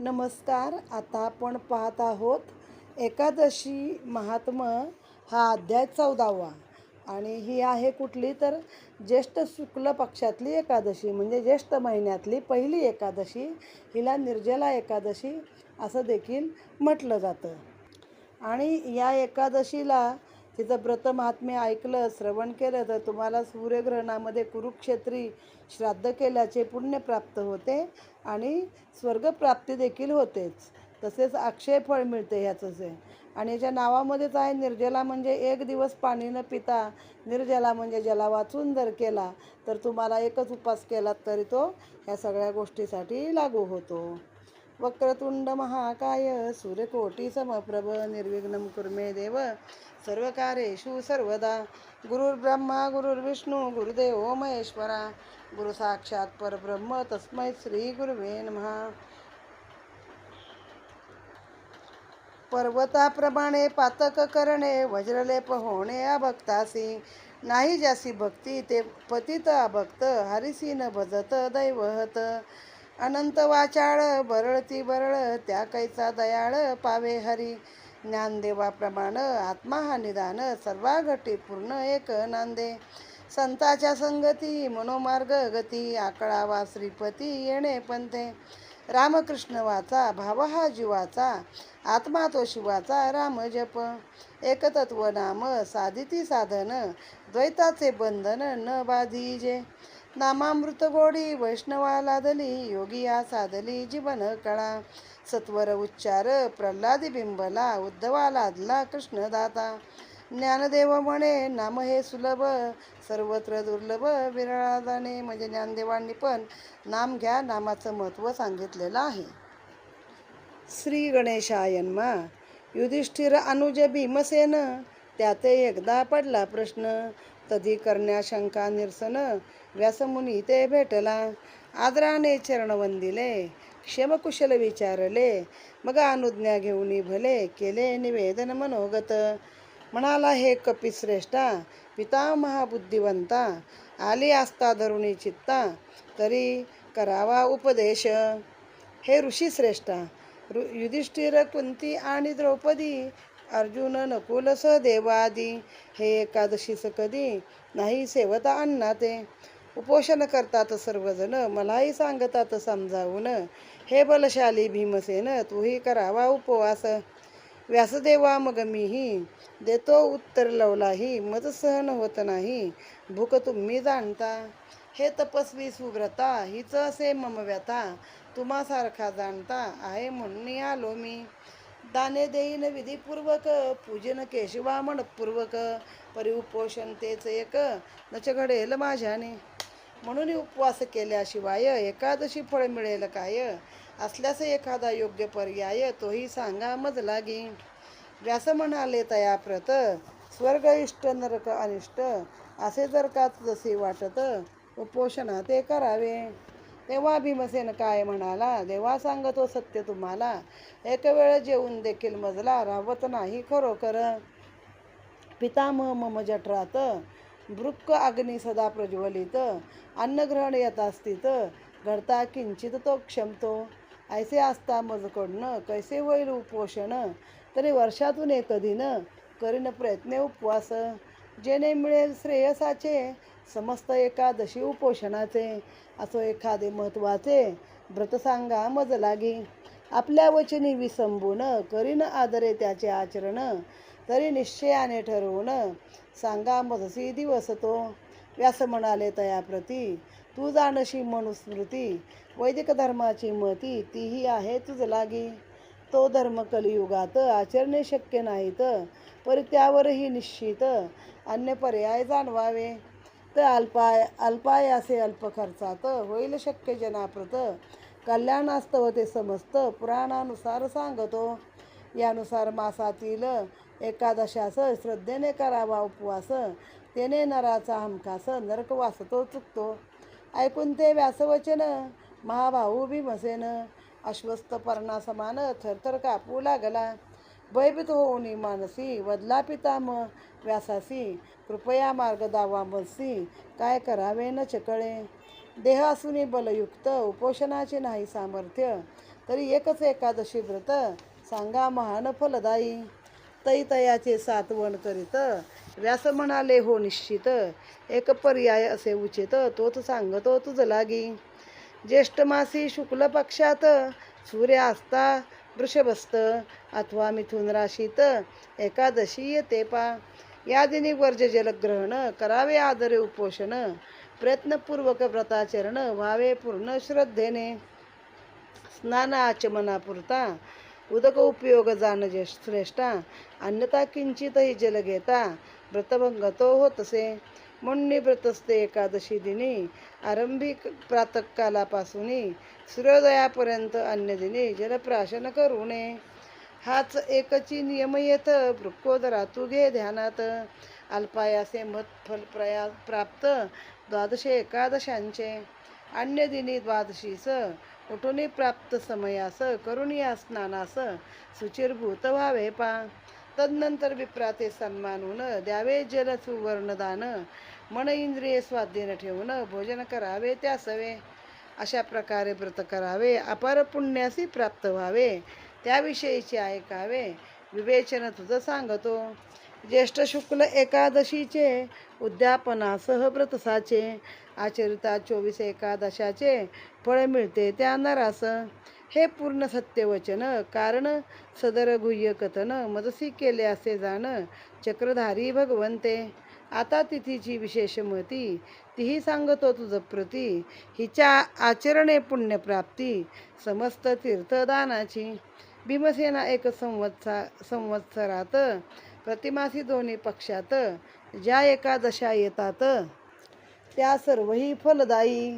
नमस्कार आता आपण पाहत आहोत एकादशी महात्म हा अध्याय चौदावा. आणि ही आहे कुठली तर ज्येष्ठ शुक्ल पक्षातली एकादशी म्हणजे ज्येष्ठ महिन्यातली पहिली एकादशी. हिला निर्जला एकादशी असं देखील म्हटलं जातं. आणि या एकादशीला तिचं व्रत महात्म्य ऐकलं श्रवण केलं तर तुम्हाला सूर्यग्रहणामध्ये कुरुक्षेत्री श्राद्ध केल्याचे पुण्य प्राप्त होते आणि स्वर्गप्राप्ती देखील होतेच. तसेच अक्षय फळ मिळते ह्याचंच आहे आणि याच्या नावामध्येच आहे निर्जला म्हणजे एक दिवस पाणी न पिता निर्जला म्हणजे ज्याला वाचून जर केला तर तुम्हाला एकच उपास केला तरी तो ह्या सगळ्या गोष्टीसाठी लागू होतो. वक्रतुंड महाकाय सूर्यकोटी समप्रभ निर्विघ्नम कुर्मे देव सर्वकारेषु सर्वदा। गुरुर्ब्रह्मा गुरुर्विष्णू गुरुदेव महेश्वरा। गुरु साक्षात परब्रह्म तस्मै श्री गुरुवे नमहा पर्वताप्रमाणे पातक करणे वज्रलेप होणे अभक्तासी नाही जासी भक्ती ते पतित अभक्त हरिसी न भजत दैवहत। अनंत वाचाळ बरळती बरळ त्या कैचा दयाळ पावे हरी। ज्ञानदेवाप्रमाण आत्मा हा निदान सर्वाघटी पूर्ण एक नांदे. संताच्या संगती मनोमार्ग गती आकळावा श्रीपती येणे पंथे. रामकृष्ण वाचा भाव हा जीवाचा आत्मा तो शिवाचा राम जप. एकतत्व नाम साधिती साधन द्वैताचे बंधन न बाधीजे. नामामृत गोडी वैष्णवा लादली योगिया साधली जीवन कळा सत्वर उच्चार प्रल्हादी बिंबला उद्धवा लादला कृष्णदाता ज्ञानदेव म्हणे नाम हे सुलभ सर्वत्र दुर्लभ विरळादाने म्हणजे ज्ञानदेवांनी पण नाम घ्या नामाचं महत्त्व सांगितलेलं आहे. श्री गणेशायन्मा युधिष्ठिर अनुज भीमसेन. त्याते एकदा पडला प्रश्न. तधी करण्या शंका निरसन. व्यासमुनी ते भेटला. आदराने चरण वंदिले क्षेमकुशल विचारले. मग अनुज्ञा घेऊन भले केले निवेदन मनोगत. म्हणाला हे कपिश्रेष्ठा पिता महाबुद्धिवंता आली आस्था धरुणी चित्ता तरी करावा उपदेश. हे ऋषीश्रेष्ठा ऋ युधिष्ठिर कुंती आणि द्रौपदी अर्जुन नकुल सहदेवादी हे एकादशीस कधी नाही सेवता अन्ना ते उपोषण करतात सर्वजण. मलाही सांगतात समजावून. हे बलशाली भीमसेन तूही करावा उपवास. व्यासदेवा मग मीही देतो उत्तर लवलाही. मज सहन होत नाही. भूक तुम्ही जाणता. हे तपस्वी सुव्रता हिच असे मम व्यथा. तुम्हासारखा जाणता आहे म्हणून आलो मी. दाने देईन विधीपूर्वक पूजन केशवा मनपूर्वक. परी तेच एक. नच घडेल माझ्याने. म्हणून उपवास केल्याशिवाय एकादशी फळ मिळेल काय? असल्यास एखादा योग्य पर्याय तोही सांगा मज लागी व्यास म्हणाले तया प्रत स्वर्ग इष्ट नरक अनिष्ट. असे जर का जसे वाटत उपोषणा ते करावे. तेव्हा भीमसेन काय म्हणाला? देवा सांगतो सत्य तुम्हाला. एक वेळ जेवून देखील मजला राहत नाही खरोखर. पितामह मम जठरात. वृक्क अग्नी सदा प्रज्वलित अन्नग्रहण येत असतीत घडता किंचित तो क्षमतो. ऐसे असता मजकडनं कैसे होईल उपोषण? तरी वर्षातून एक दिन करीन प्रयत्न उपवास. जेणे मिळेल श्रेयसाचे समस्त एकादशी उपोषणाचे. असो एखादे महत्त्वाचे व्रत सांगा मज लागी आपल्या वचनी विसंबून करीन आदरे त्याचे आचरण. तरी निश्चयाने ठरवून सांगा मजसी दिवस तो. व्यास म्हणाले तयाप्रती तू जाणशी मनुस्मृती वैदिक धर्माची मती तीही आहे तुझ लागी. तो धर्म कलियुगात आचरणे शक्य नाहीत पर त्यावरही निश्चित अन्य पर्याय जाणवावे. तर अल्पाय अल्पाय असे अल्प खर्चात होईल शक्य जनाप्रत. कल्याणास्तव ते समस्त पुराणानुसार सांगतो. यानुसार मासातील एकादशास श्रद्धेने करावा उपवास तेने नराचा हमखास नरकवास तो चुकतो. ऐकून ते व्यासवचन महाभाऊ भीमसेन अश्वस्त पर्णासमान थरथर कापू लागला. भयभीत होऊनी मानसी वदला पिताम व्यासासी कृपया मार्ग दावा मसी काय करावे न चकळे. देह असूनी बलयुक्त उपोषणाचे नाही सामर्थ्य तरी एकच एकादशी व्रत सांगा महान फलदायी. तै तयाचे सातवण करीत. व्यास म्हणाले हो निश्चित. एक पर्याय असे उचित. तोच सांगतो तुझ लागी. ज्येष्ठ मासी शुक्ल पक्षात सूर्य असता वृषभस्त अथवा मिथुन राशीत एकादशी येते पा. या दिनी वर्ज जलग्रहण करावे आदरे उपोषण प्रयत्नपूर्वक व्रताचरण व्हावे पूर्ण श्रद्धेने. स्नान आचमनापुरता उदक उपयोग जाण जे श्रेष्ठा अन्यथा किंचितही जल घेता व्रतभंगतो होतसे म्हणून व्रतस्ते एकादशी दिनी आरंभिक प्रातकालापासून सूर्योदयापर्यंत अन्य दिनी जलप्राशन करू नये हाच एकची नियम येत वृक्कोदरातू घे ध्यानात. अल्पायासे मत फल प्रया प्राप्त द्वादशे एकादशांचे. अन्य दिनी द्वादशीस उठुनी प्राप्त समयास करून स्नानास सुचिरभूत व्हावे पा. तदनंतर विप्राते सन्मानून द्यावे जल सुवर्णदान मन इंद्रिय स्वाधीन ठेवून भोजन करावे त्यासवे. अशा प्रकारे व्रत करावे अपार पुण्यासी प्राप्त व्हावे. त्याविषयीचे ऐकावे विवेचन तुझं सांगतो. ज्येष्ठ शुक्ल एकादशीचे उद्यापनासह व्रतसाचे. आचरिता चोवीस एकादशाचे फळ मिळते. त्या नरास हे पूर्ण सत्यवचन. कारण सदर गुह्य कथन मदसी केले असे जाण चक्रधारी भगवंते. आता तिथीची विशेष मती. तीही सांगतो तुझ प्रती. हिच्या आचरणे पुण्यप्राप्ती. समस्त तीर्थदानाची. भीमसेना एक संवत्सा संवत्सरात प्रतिमासी दोन्ही पक्षात ज्या एकादशा येतात त्या सर्वही फलदायी.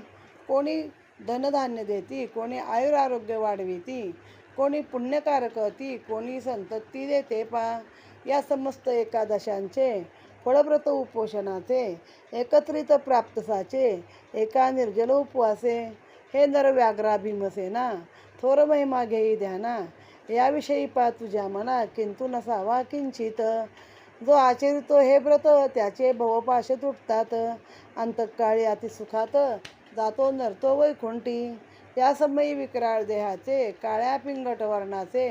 कोणी धनधान्य देती कोणी आयुरारोग्य वाढविती कोणी पुण्यकारक होती कोणी संतती देते पा. या समस्त एकादशांचे फळव्रत उपोषणाचे एकत्रित प्राप्तसाचे एका निर्जल उपवासे. हे नर व्याघ्रा भीमसेना थोर महिमा घेई ध्याना. याविषयी पा तुझ्या मना किंतु नसावा किंचित. जो आचरितो हे व्रत त्याचे भवपाश तुटतात. अंतकाळी अतिसुखात जातो नरतो वैकुंठी. त्या समयी विक्राळ देहाचे काळ्या पिंगट वर्णाचे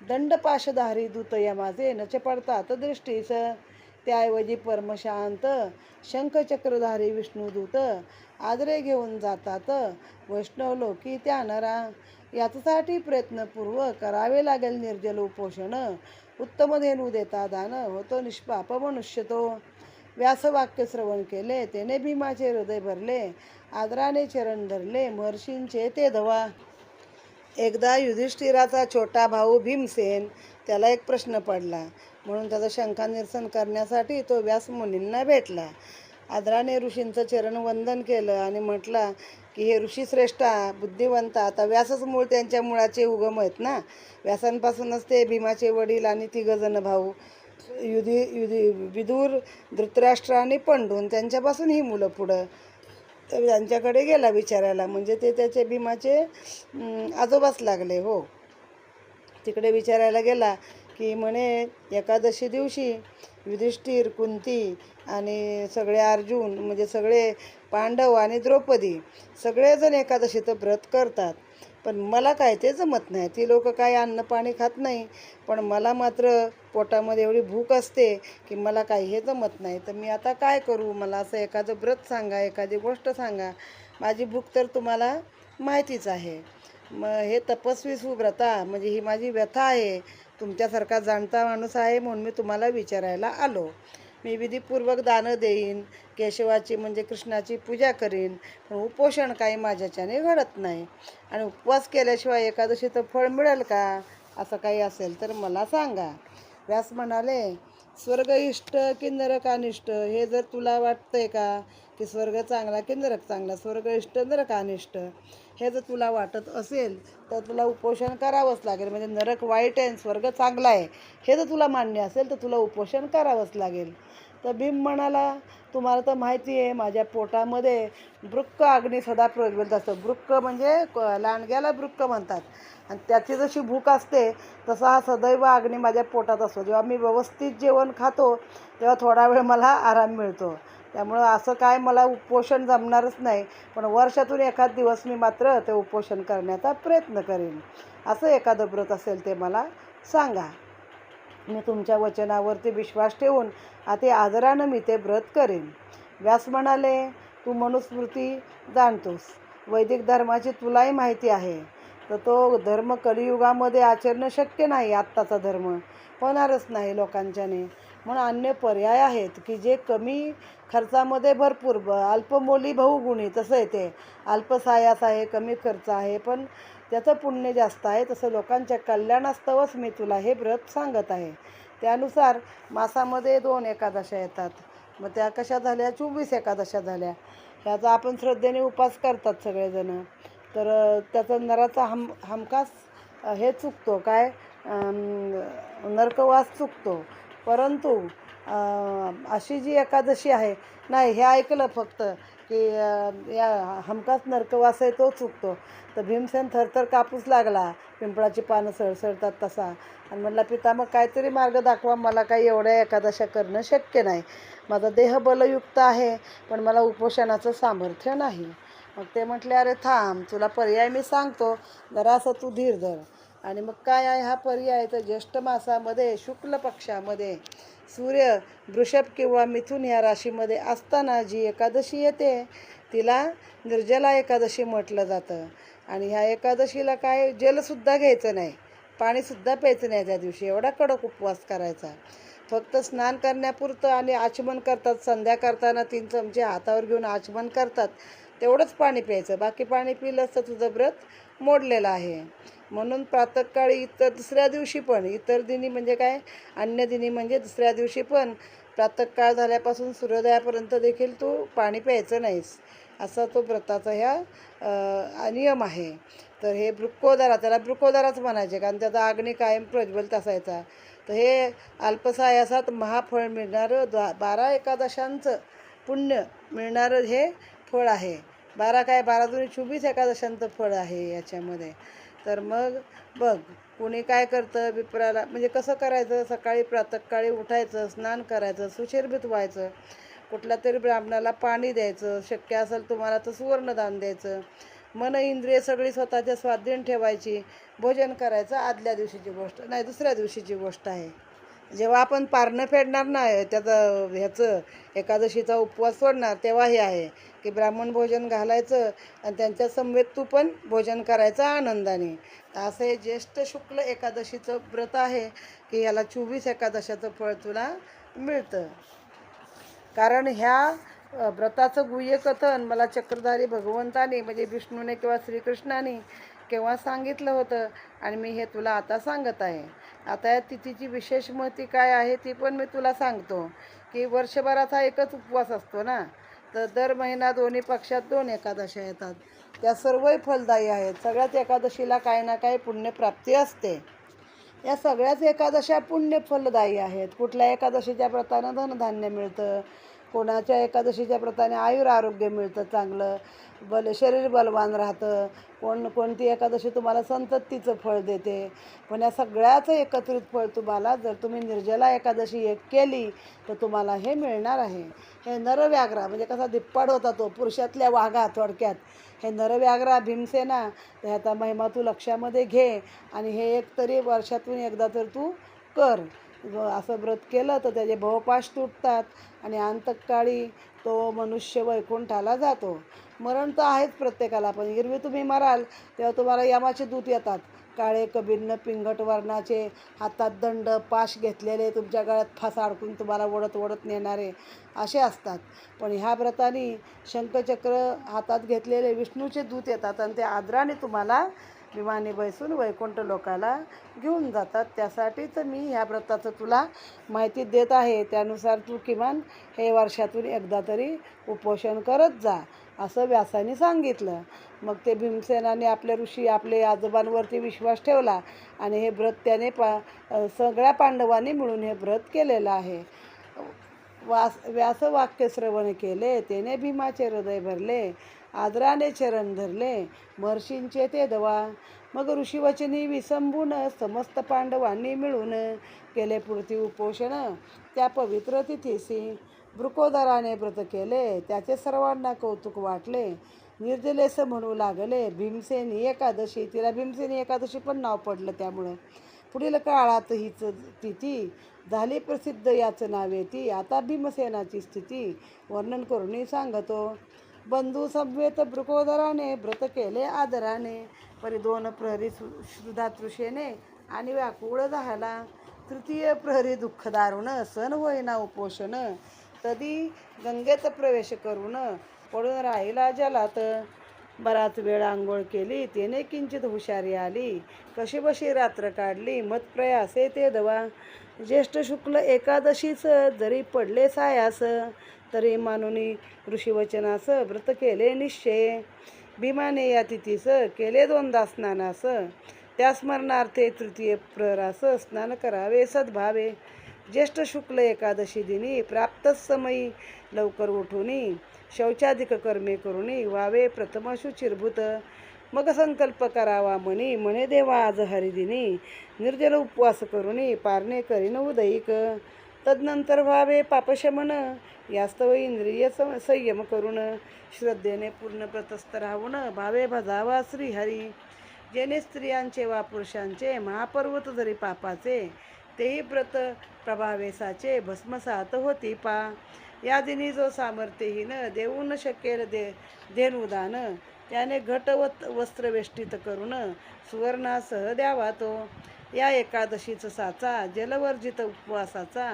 दंडपाशधारी दूत यमाचे नच पडतात दृष्टीस. त्याऐवजी परमशांत शंखचक्रधारी विष्णुदूत आदरे घेऊन जातात वैष्णव लोकी त्या नरा याच्यासाठी प्रयत्नपूर्व करावे लागेल निर्जल उपोषण उत्तम धेनू देता दान होतो निष्पाप मनुष्य तो. व्यासवाक्य श्रवण केले त्याने भीमाचे हृदय भरले आदराने चरण धरले महर्षींचे ते धवा. एकदा युधिष्ठिराचा छोटा भाऊ भीमसेन त्याला एक प्रश्न पडला. म्हणून त्याचं शंका निरसन करण्यासाठी तो व्यास मुनींना भेटला. आदराने ऋषींचं चरण वंदन केलं आणि म्हटला की हे ऋषीश्रेष्ठा बुद्धिवंत आता व्यासच मूळ त्यांच्या मुळाचे उगम आहेत ना? व्यासांपासूनच ते भीमाचे वडील आणि तिघजण भाऊ. युधी युधी विदूर धृतराष्ट्र आणि पंडून त्यांच्यापासून ही मुलं पुढं तर त्यांच्याकडे गेला विचारायला. म्हणजे ते त्याचे भीमाचे आजोबाच लागले हो. तिकडे विचारायला गेला की म्हणे एकादशी दिवशी युधिष्ठिर कुंती आणि सगळे अर्जुन म्हणजे सगळे पांडव आणि द्रौपदी सगळेजण एकादशीचं व्रत करतात. पण मला काय ते जमत नाही. ती लोक काय अन्न पाणी खात नाही पण मला मात्र पोटामध्ये एवढी भूक असते की मला काही हे जमत नाही. तर मी आता काय करू? मला असं एखादं व्रत सांगा एखादी गोष्ट सांगा. माझी भूक तर तुम्हाला माहितीच आहे. मग हे तपस्वी सुव्रता म्हणजे ही माझी व्यथा आहे. तुमच्यासारखा जाणता माणूस आहे म्हणून मी तुम्हाला विचारायला आलो. मी विधीपूर्वक दानं देईन केशवाची म्हणजे कृष्णाची पूजा करीन पण उपोषण काही माझ्याच्याने घडत नाही. आणि उपवास केल्याशिवाय एकादशीचं फळ मिळेल का? असं काही असेल तर मला सांगा. व्यास म्हणाले स्वर्ग इष्ट की नरकानिष्ट हे जर तुला वाटतंय का की स्वर्ग चांगला की नरक चांगला स्वर्ग इष्ट नरक हे जर तुला वाटत असेल तर तुला उपोषण करावंच लागेल. म्हणजे नरक वाईट आहे स्वर्ग चांगला आहे. हे जर तुला मान्य असेल तर तुला उपोषण करावंच लागेल. तर भीम म्हणाला तुम्हाला तर माहिती आहे माझ्या पोटामध्ये बृक्क अग्नी सदा प्रज्वलित असतं. बृक्क म्हणजे क- लांडग्याला बृक्क म्हणतात. आणि त्याची जशी भूक असते तसा हा सदैव अग्नी माझ्या पोटात असतो. जेव्हा मी व्यवस्थित जेवण खातो तेव्हा थोडा वेळ मला आराम मिळतो. त्यामुळं असं काय मला उपोषण जमणारच नाही पण वर्षातून एखाद दिवस मी मात्र ते उपोषण करण्याचा प्रयत्न करेन. असं एखादं व्रत असेल ते मला सांगा. मी तुमच्या वचनावरती विश्वास ठेवून अति आदरानं मी ते व्रत करेन. व्यास म्हणाले तू मनुस्मृती जाणतोस. वैदिक धर्माची तुलाही माहिती आहे. तर तो धर्म कलियुगामध्ये आचरणं शक्य नाही आत्ताचा धर्म. होणारच नाही लोकांच्याने. म्हणून अन्य पर्याय आहेत की जे कमी खर्चामध्ये भरपूर ब अल्पमोली बहुगुणी तसं आहे ते. अल्पसायास आहे कमी खर्च आहे पण त्याचं पुण्य जास्त आहे. तसं लोकांच्या कल्याणास्तवच मी तुला हे व्रत सांगत आहे. त्यानुसार मासामध्ये दोन एकादशा येतात. मग त्या कशा झाल्या? चोवीस एकादशा झाल्या. ह्याचा आपण श्रद्धेने उपास करतात सगळेजणं. तर त्याचा नराचा हम हमखास हे चुकतो. काय? नरकवास चुकतो. परंतु अशी जी एकादशी आहे नाही हे ऐकलं फक्त की या हमखास नरकवास आहे तो चुकतो तर भीमसेन थरथर कापूस लागला पिंपळाची पानं सळसळतात तसा. आणि म्हटला पिता मग काहीतरी मार्ग दाखवा मला काही एवढ्या एकादशा करणं शक्य नाही. माझा देह बलयुक्त आहे पण मला उपोषणाचं सामर्थ्य नाही. मग ते म्हटले अरे थांब तुला पर्याय मी सांगतो. जरासं तू धीर धर. आणि मग काय आहे? हा पर्याय तर ज्येष्ठ मासामध्ये शुक्ल पक्षामध्ये सूर्य वृषभ किंवा मिथुन या राशीमध्ये असताना जी एकादशी येते तिला निर्जला एकादशी म्हटलं जातं. आणि ह्या एकादशीला काय? जलसुद्धा घ्यायचं नाही. पाणीसुद्धा प्यायचं नाही त्या दिवशी. एवढा कडक उपवास करायचा. फक्त स्नान करण्यापुरतं आणि आचमन करतात. संध्या करताना तीन चमचे हातावर घेऊन आचमन करतात. तेवढंच पाणी प्यायचं. बाकी पाणी पिलंच तर तुझं व्रत मोडलेलं आहे. म्हणून प्रातकाळी इतर दुसऱ्या दिवशी पण इतर दिनी म्हणजे काय? अन्य दिनी म्हणजे दुसऱ्या दिवशी पण. प्रातःकाळ झाल्यापासून सूर्योदयापर्यंत देखील तू पाणी प्यायचं नाहीस असा तो व्रताचा ह्या नियम आहे. तर हे बृक्कोदारा त्याला बृक्कोदाराच म्हणायचे कारण त्याचा अग्नी कायम प्रज्वलित असायचा. तर हे अल्पसायासात महाफळ मिळणारं द्वा बारा एकादशांचं पुण्य मिळणारं हे फळ आहे. बारा काय? बारा दोन्ही चोवीस एकादशांचं फळ आहे याच्यामध्ये. तर मग बघ कुणी काय करतं विप्राला म्हणजे कसं करायचं? सकाळी प्रातःकाळी उठायचं स्नान करायचं सुशोभित व्हायचं. कुठल्या तरी ब्राह्मणाला पाणी द्यायचं शक्य असेल तुम्हाला तर सुवर्णदान द्यायचं. मन इंद्रिय सगळी स्वतःच्या स्वाधीन ठेवायची. भोजन करायचं आदल्या दिवशीची गोष्ट नाही दुसऱ्या दिवशीची गोष्ट आहे. जेव्हा आपण पारणं फेडणार ना त्याचं ह्याचं एकादशीचा उपवास सोडणार तेव्हा हे आहे की ब्राह्मण भोजन घालायचं आणि त्यांच्या समवेत तू पण भोजन करायचं आनंदाने. तर असं हे ज्येष्ठ शुक्ल एकादशीचं व्रत आहे की याला चोवीस एकादशाचं फळ तुला मिळतं. कारण ह्या व्रताचं गुह्य कथन मला चक्रधारी भगवंताने म्हणजे विष्णूने किंवा श्रीकृष्णाने केव्हा सांगितलं होतं आणि मी हे तुला आता सांगत आहे. आता या तिथीची विशेष महती काय आहे ती पण मी तुला सांगतो की वर्षभराचा एकच उपवास असतो ना. तर दर महिना दोन्ही पक्षात दोन एकादशा येतात. त्या सर्वही फलदायी आहेत. सगळ्याच एकादशीला काही ना काही पुण्यप्राप्ती असते. या सगळ्याच एकादशा पुण्य फलदायी आहेत. कुठल्या एकादशीच्या व्रतानं धनधान्य मिळतं कोणाच्या एकादशीच्या प्रताने आयुर आरोग्य मिळतं चांगलं बल शरीर बलवान राहतं. कोण कोणती एकादशी तुम्हाला संततीचं फळ देते. पण या सगळ्याचं एकत्रित फळ तुम्हाला जर तुम्ही निर्जला एकादशी एक केली तर तुम्हाला हे मिळणार आहे. हे नरव्याघ्रा म्हणजे कसा धिप्पाड होता तो पुरुषातल्या वाघा थोडक्यात. हे नरव्याघ्रा भीमसेना तर ह्याचा महिमा तू लक्षामध्ये घे. आणि हे एक तरी वर्षातून एकदा तर तू कर. असं व्रत केलं तर त्याचे भवपाश तुटतात आणि अंतकाळी तो मनुष्य वैकुंठाला जातो. मरण तर आहेच प्रत्येकाला पण एरवी तुम्ही मराल तेव्हा तुम्हाला यमाचे दूत येतात. काळे कबिन्न पिंगट वर्णाचे हातात दंड पाश घेतलेले तुमच्या गळ्यात फास अडकून तुम्हाला ओढत ओढत नेणारे असे असतात. पण ह्या व्रताने शंखचक्र हातात घेतलेले विष्णूचे दूत येतात आणि ते आदराने तुम्हाला विमाने बैसून वैकुंठ लोकाला घेऊन जातात. त्यासाठीच मी ह्या व्रताचं तुला माहिती देत आहे. त्यानुसार तू किमान हे वर्षातून एकदा तरी उपोषण करत जा असं व्यासाने सांगितलं. मग ते भीमसेनाने आपले ऋषी आपले आजोबांवरती विश्वास ठेवला आणि हे व्रत त्याने पा सगळ्या पांडवांनी मिळून हे व्रत केलेलं आहे. वास व्यासवाक्य श्रवण केले त्याने भीमाचे हृदय भरले. आदराने चरण धरले. महर्षींचे ते दवा. मग ऋषीवचनी विसंबून समस्त पांडवांनी मिळून केले पुरती उपोषण. त्या पवित्र तिथीसी ब्रुकोदराने व्रत केले. त्याचे सर्वांना कौतुक वाटले. निर्जलेस म्हणू लागले भीमसेनी एकादशी. तिला भीमसेनी एकादशी पण नाव पडलं त्यामुळं. पुढील काळात हीच तिथी झाली प्रसिद्ध याच नावे ती आता भीमसेनाची स्थिती वर्णन करून सांगतो. बंधू समवेत वृकोदराने व्रत केले आदराने परी दोन प्रहरी सुधातृषेने आणि व्याकुळ झाला. तृतीय प्रहरी दुःख दारुण सण होईना उपोषण तदी गंगेत प्रवेश करून पडून राहिला जलात. बराच वेळ आंघोळ केली तिने किंचित हुशारी आली. कशी बशी रात्र काढली मतप्रयासे ते दवा. ज्येष्ठ शुक्ल एकादशीच जरी पडले सायास तरी मानुनी ऋषीवचनास व्रत केले निश्चय. भीमाने या तिथीस केले दोनदा स्नानास. त्या स्मरणार्थे तृतीय प्रहरास स्नान करावे सद्भावे. ज्येष्ठ शुक्ल एकादशी दिनी प्राप्त समयी लवकर उठुनी शौचाधिक कर्मे करुणी वावे प्रथम शुचिरभूत. मग संकल्प करावा म्हणी म्हणे देवा आज हरिदिनी. निर्जल उपवास करुणी पारणे करीन उदयिक. तदनंतर व्हावे पापशमन यास्तव इंद्रिय सं- संयम करून श्रद्धेने पूर्ण प्रतस्थ राहून भावे भजावा श्रीहरी. जेणे स्त्रियांचे वा पुरुषांचे महापर्वत जरी पापाचे तेही व्रत प्रभावेसाचे भस्मसात होती पा. या दिनी जो सामर्थ्यहीन देऊ न शकेल दे धेनुदान त्याने घटवत वस्त्रवेष्टित करून सुवर्णासह द्यावा तो. या एकादशीचं साचा जलवर्जित उपवासाचा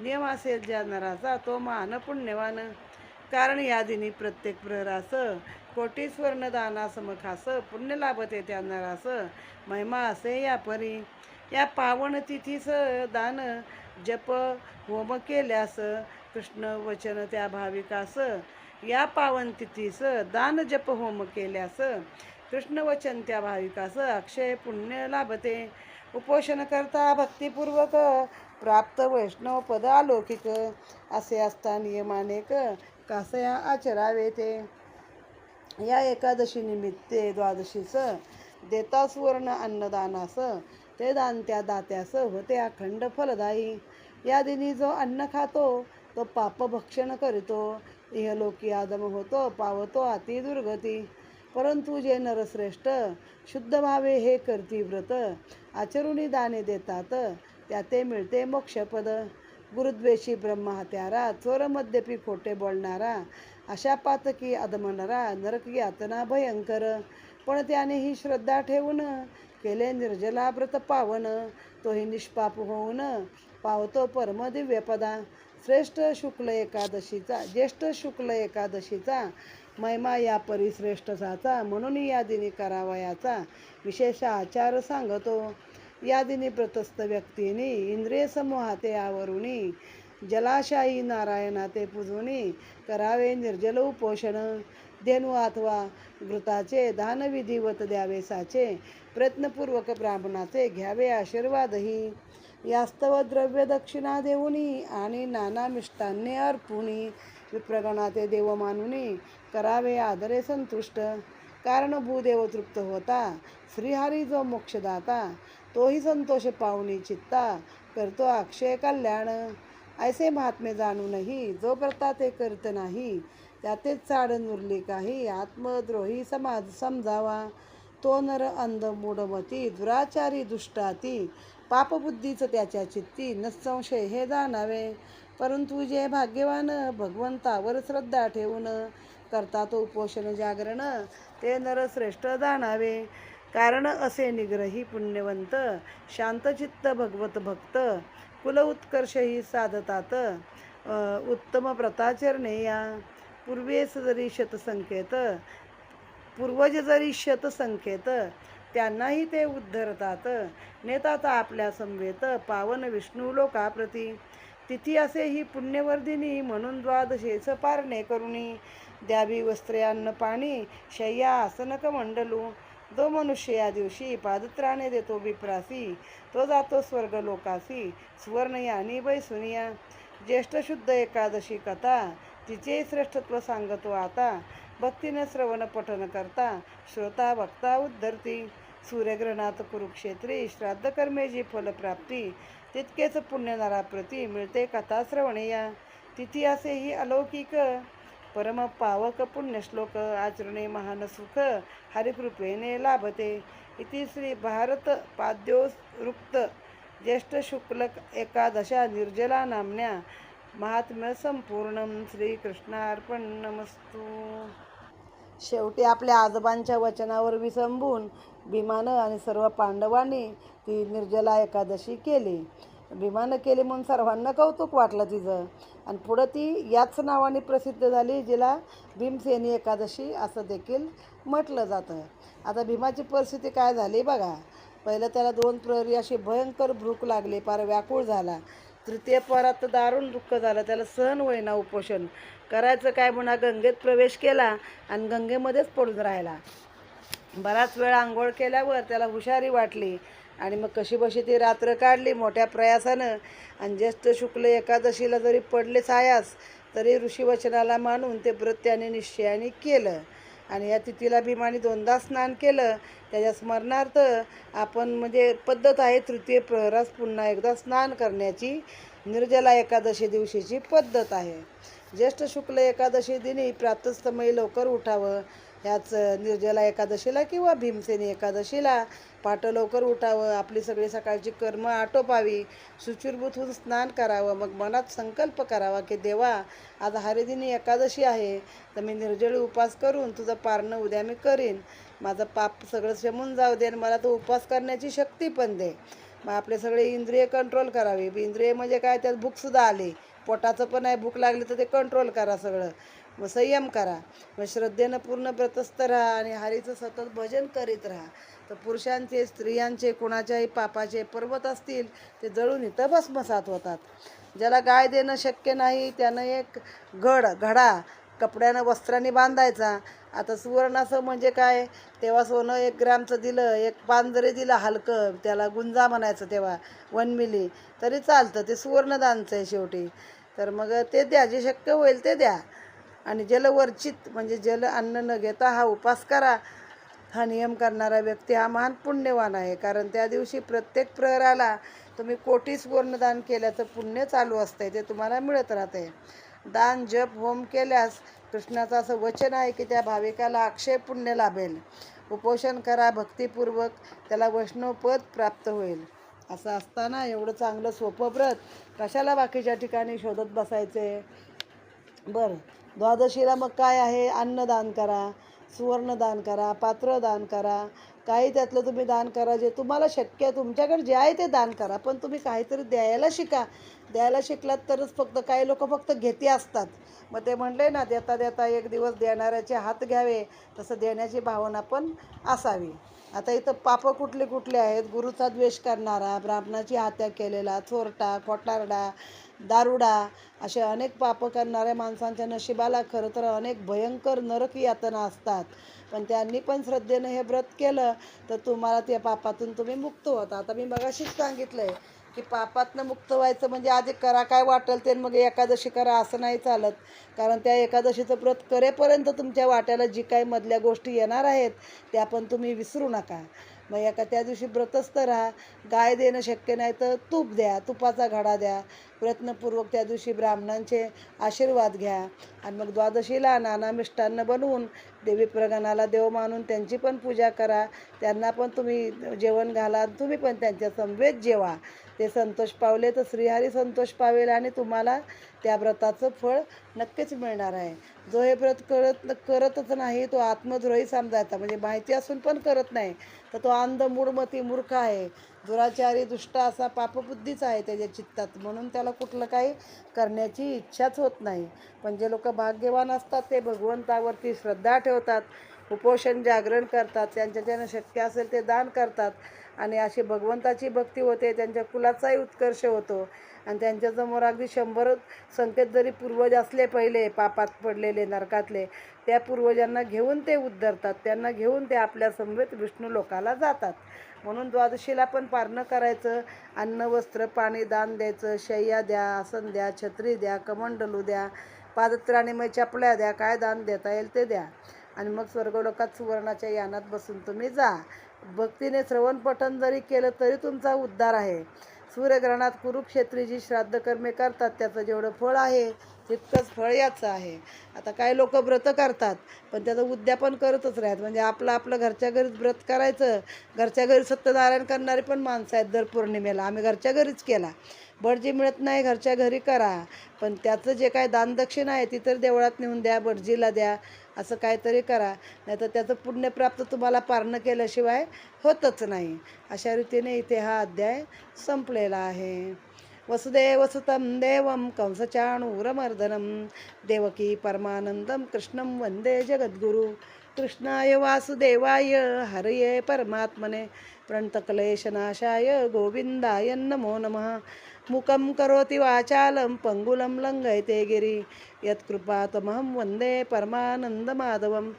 नियम असेल ज्या नराचा तो मान पुण्यवान. कारण या दिनी प्रत्येक प्रहरास कोटी स्वर्णदाना खास पुण्य लाभते त्या नरास महिमा असे या परी या पावन तिथीस दान जप होम केल्यास कृष्ण वचन त्या भाविकास. या पावन तिथीस दान जप होम केल्यास कृष्ण वचन त्या भाविकास अक्षय पुण्य लाभते. उपोषण करता भक्तिपूर्वक प्राप्त वैष्णव पद अलौकिक असे असता नियमानेक कासया आचरावे ते या एकादशी निमित्ते द्वादशीस देता सुवर्ण अन्नदानास ते दान त्या दात्यास होते अखंड फलदायी. या दिनी जो अन्न खातो तो पापभक्षण करीतो. इहलोकी आदम होतो पावतो अति दुर्गती परंतु जे नरश्रेष्ठ शुद्ध भावे हे करती व्रत आचरुणी दाने देतात त्याते मिळते मोक्षपद. गुरुद्वेषी ब्रह्महत्यारा चोर मद्यपी खोटे बोलणारा अशा पातकी अदमणारा नरक यातना भयंकर. पण त्याने ही श्रद्धा ठेवून केले निर्जला व्रत पावन तोही निष्पाप होऊन पावतो परम दिव्यपदा. श्रेष्ठ शुक्ल एकादशीचा ज्येष्ठ शुक्ल एकादशीचा महिमा या परिश्रेष्ठसाचा म्हणून या दिनी करावयाचा विशेष आचार सांगतो. या दिनी प्रतस्थ व्यक्तीने इंद्रिय समूहाते आवरुणी जलाशायी नारायणाते पुजवणी करावे निर्जल उपोषण. धेनु अथवा घृताचे दानविधिवत द्यावे साचे प्रयत्नपूर्वक ब्राह्मणाचे घ्यावे आशीर्वादही. यास्तव द्रव्य दक्षिणा देऊनी आणि नाना मिष्टान्ने अर्पुणी विप्रगणाते देव मानुनी करावे आदरे संतुष्ट. कारण भूदेव तृप्त होता. श्रीहरी जो मोक्षदाता तोही संतोष पाहुणी चित्ता करतो अक्षय कल्याण. ऐसे महात्मे जाणूनही जो करता ते करत नाही त्यातेच चाड नुरली काही आत्मद्रोही समाज समजावा. तो नर अंध मूढमती दुराचारी दुष्टाती पापबुद्धीचं त्याच्या चित्ती नसंशय हे जाणावे. परंतु जे भाग्यवान भगवंतावर श्रद्धा ठेवून करता तो उपोषण जागरण ते नरश्रेष्ठ जाणावे. कारण असे निग्रही पुण्यवंत शांतचित्त भगवत भक्त कुल उत्कर्षही साधतात उत्तम प्रताचरणेया पूर्वेस जरी शतसंकेत पूर्वज जरी शतसंकेत त्यांनाही ते उद्धरतात. नेतात आपल्या समवेत पावन विष्णू लोकाप्रती. तिथी असे ही पुण्यवर्धिनी म्हणून द्वादशेच पारणे करुणी. द्यावी वस्त्रे अन्न पाणी शय्या आसनक मंडलू. जो मनुष्य या दिवशी पादत्राणे देतो विप्रासी तो जातो स्वर्ग लोकासी सुवर्ण यानी बैसुनिया ज्येष्ठ शुद्ध एकादशी कथा तिचे श्रेष्ठत्व सांगतो आता. भक्तीने श्रवण पठन करता श्रोता वक्ता उद्धरती. सूर्यग्रहणात कुरुक्षेत्री श्राद्धकर्मेची फलप्राप्ती तितकेच पुण्यनाराप्रती मिळते कथा श्रवणीया. तिथी असे ही अलौकिक परम पावक पुण्यश्लोक आचरणे महान सुख हरिकृपेने लाभते. इति श्री भारत पाद्योरुक्त ज्येष्ठ शुक्ल एकादशा निर्जला नामन्या महात्म्य संपूर्ण श्रीकृष्णार्पण नमस्तू शेवटी आपल्या आजोबांच्या वचनावर विसंबून भीमानं आणि सर्व पांडवांनी ती निर्जला एकादशी केली. भीमानं केली म्हणून सर्वांना कौतुक वाटलं तिचं. आणि पुढं ती याच नावाने प्रसिद्ध झाली जिला भीमसेनी एकादशी असं देखील म्हटलं जातं. आता भीमाची परिस्थिती काय झाली बघा. पहिलं त्याला दोन प्रहरी अशी भयंकर भूक लागली पार व्याकुळ झाला. तृतीय परात तर दारुण दुःख झालं त्याला सहन होईना उपोषण. करायचं काय म्हणा गंगेत प्रवेश केला आणि गंगेमध्येच पडून राहिला. बराच वेळ आंघोळ केल्यावर त्याला हुशारी वाटली. आणि मग कशी बशी ती रात्र काढली मोठ्या प्रयासानं. आणि ज्येष्ठ शुक्ल एकादशीला जरी पडले सायास तरी ऋषीवचनाला मानून ते व्रत त्याने निश्चयाने केलं. आणि या तिथीला भीमाने दोनदा स्नान केलं. त्याच्या स्मरणार्थ आपण म्हणजे पद्धत आहे तृतीय प्रहरास पुन्हा एकदा स्नान करण्याची. निर्जला एकादशी दिवशीची पद्धत आहे. ज्येष्ठ शुक्ल एकादशी दिनी प्रातस्तमयी लवकर उठावं. ह्याच निर्जला एकादशीला किंवा भीमसेनी एकादशीला पाट लवकर उठावं आपली सगळी सकाळची कर्म आटोपावी शुचिरभूत होऊन स्नान करावं मग मनात संकल्प करावा की देवा आज हरिदिनी एकादशी आहे तर मी निर्जळी उपास करून तुझं पारणं उद्या मी करीन. माझं पाप सगळं शमून जाऊ दे आणि मला तो उपवास करण्याची शक्ती पण दे. मग आपले सगळे इंद्रिय कंट्रोल करावी. इंद्रिय म्हणजे काय? त्यात भूकसुद्धा आली. पोटाचं पण आहे भूक लागली तर ते कंट्रोल करा सगळं. मग संयम करा. मग श्रद्धेनं पूर्ण व्रतस्थ राहा आणि हरीचं सतत भजन करीत राहा. तर पुरुषांचे स्त्रियांचे कुणाच्याही पापाचे पर्वत असतील ते जळून इथं भस्मसात होतात. ज्याला गाय देणं शक्य नाही त्यानं एक घड घडा कपड्यानं वस्त्राने बांधायचा. आता सुवर्णाचं म्हणजे काय? तेव्हा सोनं एक ग्रामचं दिलं एक पांजरे दिलं हलकं त्याला गुंजा म्हणायचं तेव्हा वन मिली. तरी चालतं ते सुवर्णदानचं आहे शेवटी. तर मग ते द्या जे शक्य होईल ते द्या. आणि जलवर्चित म्हणजे जल अन्न न घेता हा उपास करा. हा नियम करणारा व्यक्ती हा महान पुण्यवान आहे. कारण त्या दिवशी प्रत्येक प्रहराला तुम्ही कोटी वर्णदान केल्याचं पुण्य चालू असतंय ते तुम्हाला मिळत राहते दान जप होम केल्यास कृष्णाचं असं वचन आहे की त्या भाविकाला अक्षय पुण्य लाभेल. उपोषण करा भक्तिपूर्वक त्याला वैष्णवपद प्राप्त होईल. असं असताना एवढं चांगलं सोपं व्रत कशाला बाकीच्या ठिकाणी शोधत बसायचे? बरं. द्वादशीला मग काय आहे? अन्नदान करा सुवर्णदान करा पात्रदान करा. काही त्यातलं तुम्ही दान करा जे तुम्हाला शक्य आहे तुमच्याकडे जे आहे ते दान करा. पण तुम्ही काहीतरी द्यायला शिका. द्यायला शिकलात तरच फक्त काही लोक फक्त घेती असतात. मग ते म्हणले ना देता देता एक दिवस देणाऱ्याचे हात घ्यावे तसं देण्याची भावना पण असावी. आता इथं पापं कुठले कुठले आहेत? गुरुचा द्वेष करणारा ब्राह्मणाची हत्या केलेला चोरटा खोटारडा दारुडा असे अनेक पापं करणाऱ्या माणसांच्या नशिबाला खरं तर अनेक भयंकर नरक यातना असतात. पण त्यांनी पण श्रद्धेनं हे व्रत केलं तर तुम्हाला त्या पापातून तुम्ही मुक्त होता. आता मी मगाशीच सांगितलं आहे की पापातनं मुक्त व्हायचं म्हणजे आधी करा काय वाटेल ते मग एकादशी करा असं नाही चालत. कारण त्या एकादशीचं व्रत करेपर्यंत तुमच्या वाट्याला जी काही मधल्या गोष्टी येणार आहेत त्या पण तुम्ही विसरू नका. मग एका त्या दिवशी व्रतस्थ राहा. गाय देणं शक्य नाही तर तूप द्या तुपाचा घडा द्या. प्रयत्नपूर्वक त्या दिवशी ब्राह्मणांचे आशीर्वाद घ्या. आणि मग द्वादशीला नाना मिष्टान्न बनवून देवी प्रगणाला देव मानून त्यांची पण पूजा करा. त्यांना पण तुम्ही जेवण घाला तुम्ही पण त्यांच्या समवेत जेवा. ते संतोष पावले तर श्रीहरी संतोष पावेल आणि तुम्हाला त्या व्रताचं फळ नक्कीच मिळणार आहे. जो हे व्रत करत करतच नाही तो आत्मद्रोही समजायचा. म्हणजे माहिती असून पण करत नाही तर तो अंध मूडमती मूर्ख आहे. दुराचारी दुष्ट असा पापबुद्धीच आहे त्याच्या चित्तात. म्हणून त्याला कुठलं काही करण्याची इच्छाच होत नाही. पण जे लोक भाग्यवान असतात ते भगवंतावरती श्रद्धा ठेवतात उपोषण जागरण करतात त्यांच्याच्यानं शक्य असेल ते दान करतात आणि अशी भगवंताची भक्ती होते त्यांच्या कुलाचाही उत्कर्ष होतो. आणि त्यांच्यासमोर अगदी शंभर संकेत जरी पूर्वज असले पहिले पापात पडलेले नरकातले त्या पूर्वजांना घेऊन ते उद्धरतात त्यांना घेऊन ते आपल्या समवेत विष्णू लोकाला जातात. म्हणून द्वादशीला पण पारणं करायचं. अन्न वस्त्र पाणी दान द्यायचं. शय्या द्या आसन द्या छत्री द्या कमंडलू द्या पादत्राणीमय चपल्या द्या काय दान देता येईल ते द्या. आणि मग स्वर्गलोकात सुवर्णाच्या यानात बसून तुम्ही जा. भक्तीने श्रवणपठण जरी केलं तरी तुमचा उद्धार आहे. सूर्यग्रहणात कुरुक्षेत्री जी श्राद्ध कर्मे करतात त्याचं जेवढं फळ आहे तितकंच फळ याचं आहे. आता काही लोक व्रत करतात पण त्याचं उद्यापन करतच राहत. म्हणजे आपलं आपलं घरच्या घरीच व्रत करायचं. घरच्या घरी सत्यनारायण करणारी पण माणसं आहेत दर पौर्णिमेला. आम्ही घरच्या घरीच केला. भटजी मिळत नाही घरच्या घरी करा. पण त्याचं जे काय दानदक्षिण आहे ती तर देवळात नेऊन द्या भटजीला द्या असं काहीतरी करा. नाहीतर त्याचं पुण्यप्राप्त तुम्हाला पारणं केल्याशिवाय होतच नाही. अशा रीतीने इथे हा अध्याय संपलेला आहे. वसुदेव सुतं देवं कंसचाणूरमर्दनं देवकी परमानंदं कृष्णं वंदे जगद्गुरु. कृष्णाय वासुदेवाय हरये परमात्मने प्रणतक्लेशनाशाय गोविंदाय नमो नमः। मुखं करोति वाचालं पङ्गुलं लङ्घयते गिरि। यत्कृपातमहं वन्दे परमानन्दमाधवम्।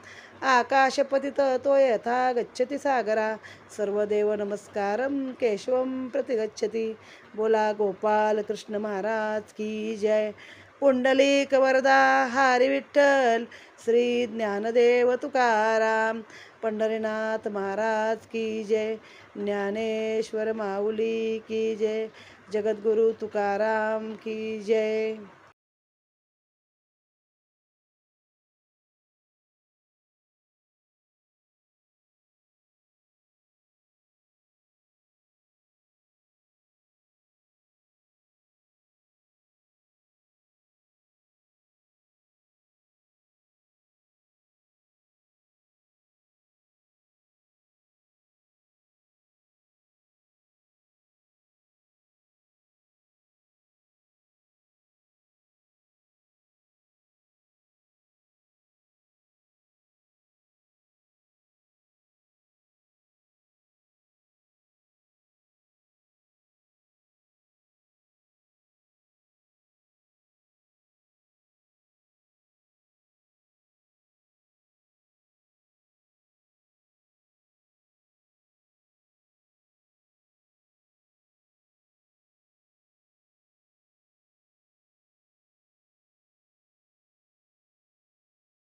आकाशपतिततो यथा गच्छति सागरा। सर्वदेवनमस्कारं केशवं प्रति गच्छति बोला गोपाल कृष्ण महाराज की जय। पुंडलिक वरदा हारी विठ्ठल श्री ज्ञानदेव तुकाराम पंढरीनाथ महाराज की जय ज्ञानेश्वर माऊली की जय जगद्गुरु तुकाराम की जय.